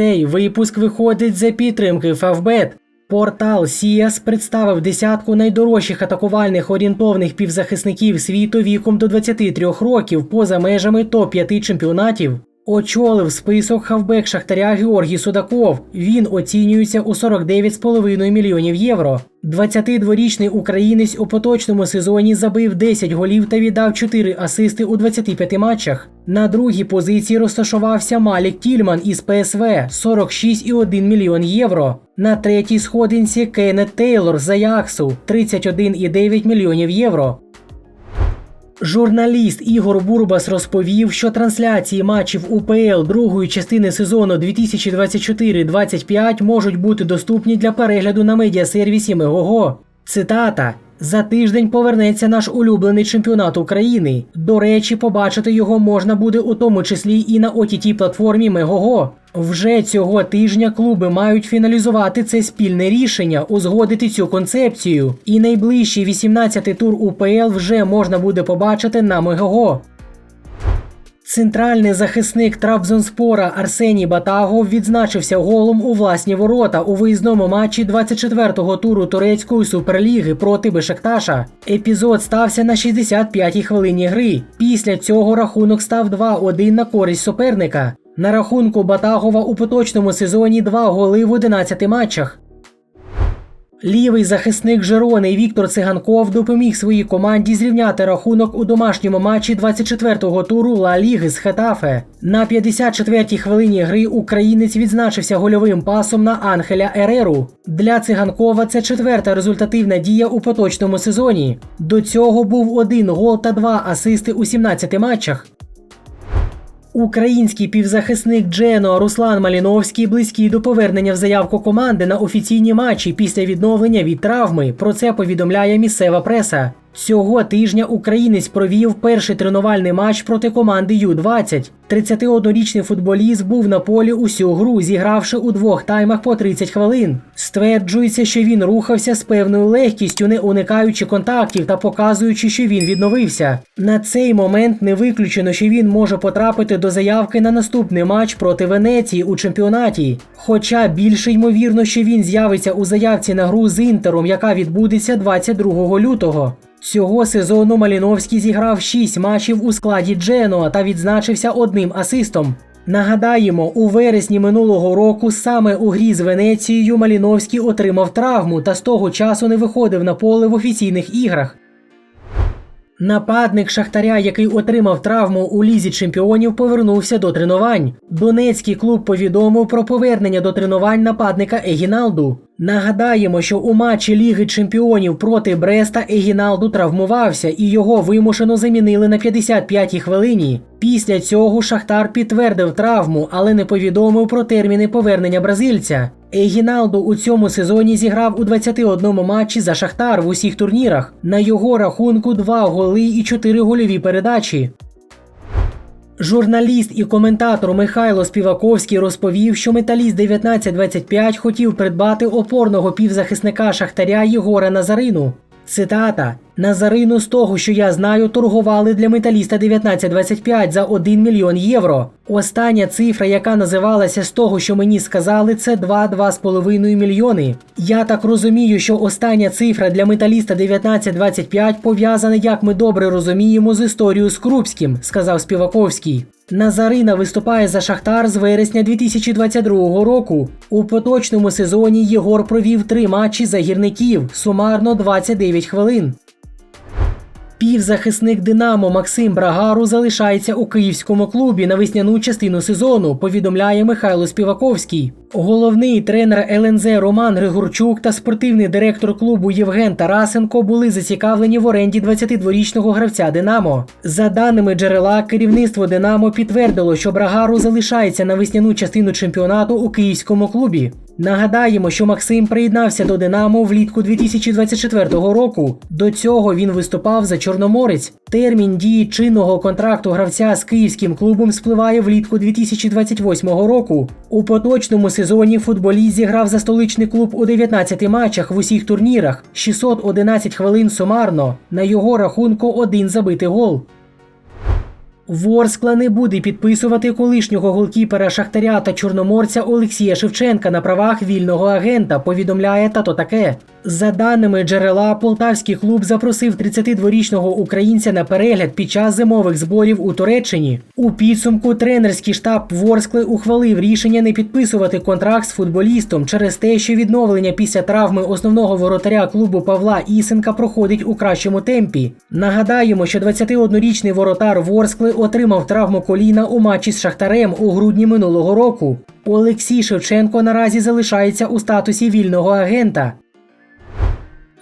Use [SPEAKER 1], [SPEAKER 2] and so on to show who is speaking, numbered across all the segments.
[SPEAKER 1] Цей випуск виходить за підтримки Фавбет. Портал Сіас представив десятку найдорожчих атакувальних орієнтовних півзахисників світу віком до 23 років поза межами топ-5 чемпіонатів. Очолив список хавбек Шахтаря Георгій Судаков. Він оцінюється у 49,5 мільйонів євро. 22-річний українець у поточному сезоні забив 10 голів та віддав 4 асисти у 25 матчах. На другій позиції розташувався Малік Тільман із ПСВ 46,1 мільйон євро. На третій сходинці Кеннет Тейлор з Аяксу 31,9 мільйонів євро. Журналіст Ігор Бурбас розповів, що трансляції матчів УПЛ другої частини сезону 2024-25 можуть бути доступні для перегляду на медіасервісі Мегого. Цитата. За тиждень повернеться наш улюблений чемпіонат України. До речі, побачити його можна буде у тому числі і на ott платформі Мегого. Вже цього тижня клуби мають фіналізувати це спільне рішення, узгодити цю концепцію. І найближчий 18-й тур УПЛ вже можна буде побачити на Мегого. Центральний захисник Трабзонспора Арсеній Батагов відзначився голом у власні ворота у виїзному матчі 24-го туру турецької суперліги проти Бешекташа. Епізод стався на 65-й хвилині гри. Після цього рахунок став 2-1 на користь суперника. На рахунку Батагова у поточному сезоні два голи в 11 матчах. Лівий захисник Жерони Віктор Циганков допоміг своїй команді зрівняти рахунок у домашньому матчі 24-го туру Ла Ліги з Хетафе. На 54-й хвилині гри українець відзначився гольовим пасом на Анхеля Ереру. Для циганкова це четверта результативна дія у поточному сезоні. До цього був один гол та два асисти у 17 матчах. Український півзахисник Джено Руслан Маліновський близький до повернення в заявку команди на офіційні матчі після відновлення від травми. Про це повідомляє місцева преса. Цього тижня українець провів перший тренувальний матч проти команди Ю-20. 31-річний футболіст був на полі усю гру, зігравши у двох таймах по 30 хвилин. Стверджується, що він рухався з певною легкістю, не уникаючи контактів та показуючи, що він відновився. На цей момент не виключено, що він може потрапити до заявки на наступний матч проти Венеції у чемпіонаті. Хоча більше ймовірно, що він з'явиться у заявці на гру з інтером, яка відбудеться 22 лютого. Цього сезону Маліновський зіграв 6 матчів у складі Дженуа та відзначився одним асистом. Нагадаємо, у вересні минулого року саме у грі з Венецією Маліновський отримав травму та з того часу не виходив на поле в офіційних іграх. Нападник Шахтаря, який отримав травму у лізі чемпіонів, повернувся до тренувань. Донецький клуб повідомив про повернення до тренувань нападника Егіналду. Нагадаємо, що у матчі Ліги Чемпіонів проти Бреста Егіналду травмувався і його вимушено замінили на 55-й хвилині. Після цього Шахтар підтвердив травму, але не повідомив про терміни повернення бразильця. Егіналду у цьому сезоні зіграв у 21 матчі за Шахтар в усіх турнірах. На його рахунку 2 голи і 4 гольові передачі. Журналіст і коментатор Михайло Співаковський розповів, що металіст 1925 хотів придбати опорного півзахисника Шахтаря Єгора Назарину. Цитата: Назарину з того, що я знаю, торгували для металіста 1925 за 1 мільйон євро. Остання цифра, яка називалася з того, що мені сказали, це 2-2,5 мільйони. Я так розумію, що остання цифра для металіста 1925 пов'язана, як ми добре розуміємо, з історією з Крупським, сказав Співаковський. Назарина виступає за Шахтар з вересня 2022 року. У поточному сезоні Єгор провів три матчі за гірників, сумарно 29 хвилин. Півзахисник Динамо Максим Брагару залишається у київському клубі на весняну частину сезону. Повідомляє Михайло Співаковський. Головний тренер ЛНЗ Роман Григорчук та спортивний директор клубу Євген Тарасенко були зацікавлені в оренді 22-річного гравця Динамо. За даними джерела, керівництво Динамо підтвердило, що Брагару залишається на весняну частину чемпіонату у київському клубі. Нагадаємо, що Максим приєднався до Динамо влітку 2024 року. До цього він виступав за Чорноморець. Термін дії чинного контракту гравця з київським клубом спливає влітку 2028 року. У поточному сезоні футболіст зіграв за столичний клуб у 19 матчах в усіх турнірах, 611 хвилин сумарно. На його рахунку один забитий гол. Ворскла не буде підписувати колишнього голкіпера Шахтаря та чорноморця Олексія Шевченка на правах вільного агента. Повідомляє тато таке. За даними джерела, полтавський клуб запросив 32-річного українця на перегляд під час зимових зборів у Туреччині. У підсумку тренерський штаб Ворскли ухвалив рішення не підписувати контракт з футболістом через те, що відновлення після травми основного воротаря клубу Павла Ісенка проходить у кращому темпі. Нагадаємо, що 21-річний воротар Ворскли отримав травму коліна у матчі з Шахтарем у грудні минулого року. Олексій Шевченко наразі залишається у статусі вільного агента.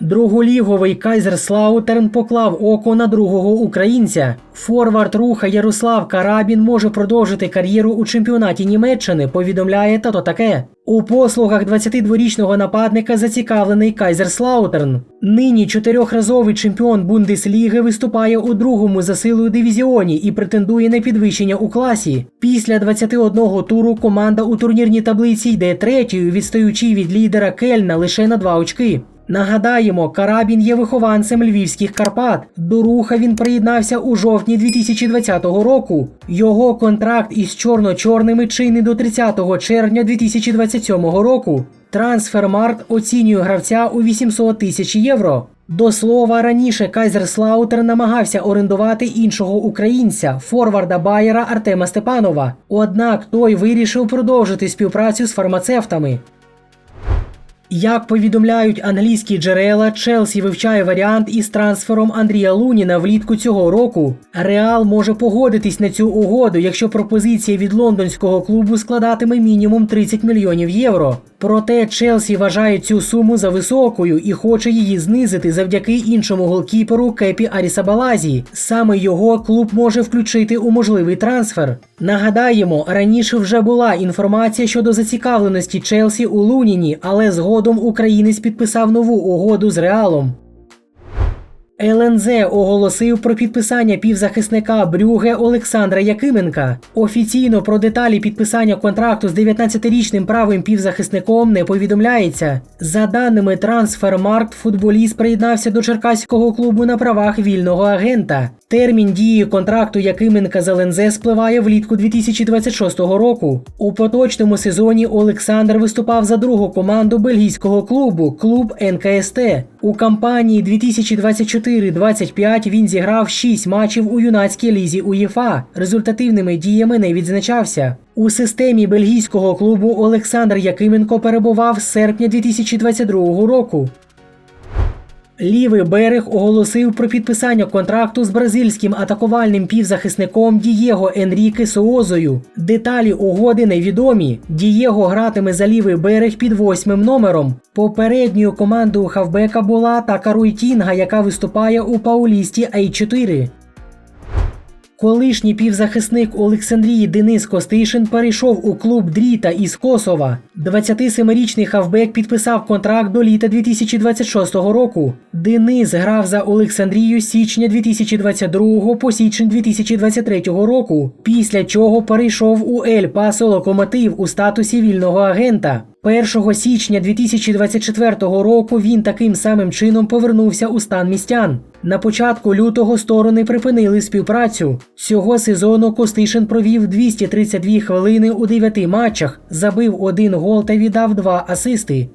[SPEAKER 1] Друголіговий Кайзерслаутерн поклав око на другого українця. Форвард руха Ярослав Карабін може продовжити кар'єру у чемпіонаті Німеччини. Повідомляє тато таке. У послугах 22-річного нападника зацікавлений Кайзерслаутерн. Нині чотирьохразовий чемпіон Бундесліги виступає у другому за силою дивізіоні і претендує на підвищення у класі. Після 21 туру команда у турнірній таблиці йде третьою, відстаючи від лідера Кельна лише на два очки. Нагадаємо, Карабін є вихованцем львівських Карпат. До руха він приєднався у жовтні 2020 року. Його контракт із чорно-чорними чинний до 30 червня 2027 року. Трансфермаркт оцінює гравця у 800 тисяч євро. До слова, раніше Кайзерслаутер намагався орендувати іншого українця, форварда Байера Артема Степанова. Однак той вирішив продовжити співпрацю з фармацевтами. Як повідомляють англійські джерела, Челсі вивчає варіант із трансфером Андрія Луніна влітку цього року. Реал може погодитись на цю угоду, якщо пропозиція від лондонського клубу складатиме мінімум 30 мільйонів євро. Проте Челсі вважає цю суму за високою і хоче її знизити завдяки іншому голкіперу Кепі Арісабалазі. Саме його клуб може включити у можливий трансфер. Нагадаємо, раніше вже була інформація щодо зацікавленості Челсі у Луніні, але згодом українець підписав нову угоду з Реалом. ЛНЗ оголосив про підписання півзахисника Брюге Олександра Якименка. Офіційно про деталі підписання контракту з 19-річним правим півзахисником не повідомляється. За даними Трансфермаркт, футболіст приєднався до черкаського клубу на правах вільного агента. Термін дії контракту Якименка з ЛНЗ спливає влітку 2026 року. У поточному сезоні Олександр виступав за другу команду бельгійського клубу клуб НКСТ. У кампанії 2024-25 він зіграв 6 матчів у юнацькій лізі УЄФА. Результативними діями не відзначався. У системі бельгійського клубу Олександр Якименко перебував з серпня 2022 року. Лівий берег оголосив про підписання контракту з бразильським атакувальним півзахисником Дієго Енріке Соозою. Деталі угоди невідомі. Дієго гратиме за лівий берег під восьмим номером. Попередньою командою хавбека була Така Руйтінга, яка виступає у Паулісті А4. Колишній півзахисник Олександрії Денис Костишин перейшов у клуб Дріта із Косова. 27-річний хавбек підписав контракт до літа 2026 року. Денис грав за Олександрію з січня 2022 по січень 2023 року, після чого перейшов у Ель Пасо Локомотив у статусі вільного агента. 1 січня 2024 року він таким самим чином повернувся у стан містян. На початку лютого сторони припинили співпрацю. Цього сезону Костишин провів 232 хвилини у 9 матчах, забив один гол та віддав два асисти.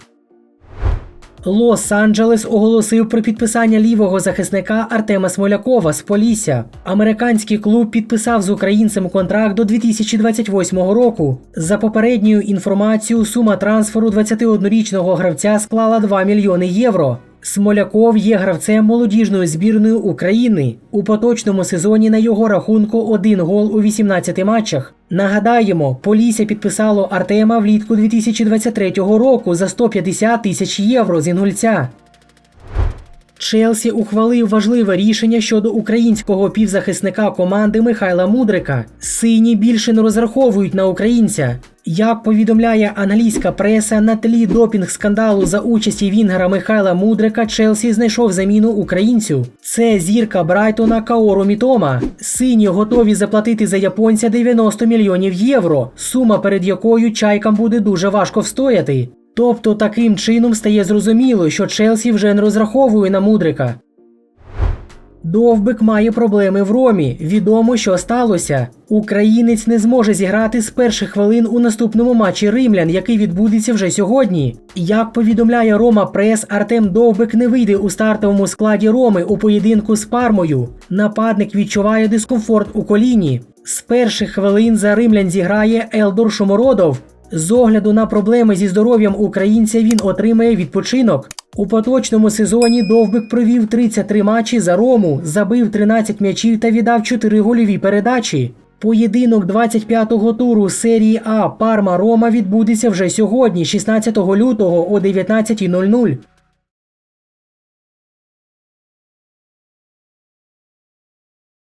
[SPEAKER 1] Лос-Анджелес оголосив про підписання лівого захисника Артема Смолякова з Полісся. Американський клуб підписав з українцем контракт до 2028 року. За попередньою інформацією, сума трансферу 21-річного гравця склала 2 мільйони євро. Смоляков є гравцем молодіжної збірної України. У поточному сезоні на його рахунку один гол у 18 матчах. Нагадаємо, Полісся підписало Артема влітку 2023 року за 150 тисяч євро з інгульця. Челсі ухвалив важливе рішення щодо українського півзахисника команди Михайла Мудрика. Сині більше не розраховують на українця. Як повідомляє англійська преса, на тлі допінг скандалу за участі Вінгера Михайла Мудрика Челсі знайшов заміну українцю. Це зірка Брайтона Каору Мітома. Сині готові заплатити за японця 90 мільйонів євро, сума перед якою чайкам буде дуже важко встояти. Тобто таким чином стає зрозуміло, що Челсі вже не розраховує на Мудрика. Довбик має проблеми в Ромі. Відомо, що сталося. Українець не зможе зіграти з перших хвилин у наступному матчі римлян, який відбудеться вже сьогодні. Як повідомляє Рома Прес, Артем Довбик не вийде у стартовому складі Роми у поєдинку з Пармою. Нападник відчуває дискомфорт у коліні. З перших хвилин за римлян зіграє Елдор Шомородов. З огляду на проблеми зі здоров'ям українця він отримає відпочинок. У поточному сезоні Довбик провів 33 матчі за Рому, забив 13 м'ячів та віддав 4 гольові передачі. Поєдинок 25-го туру серії А Парма Рома відбудеться вже сьогодні, 16 лютого о 19.00.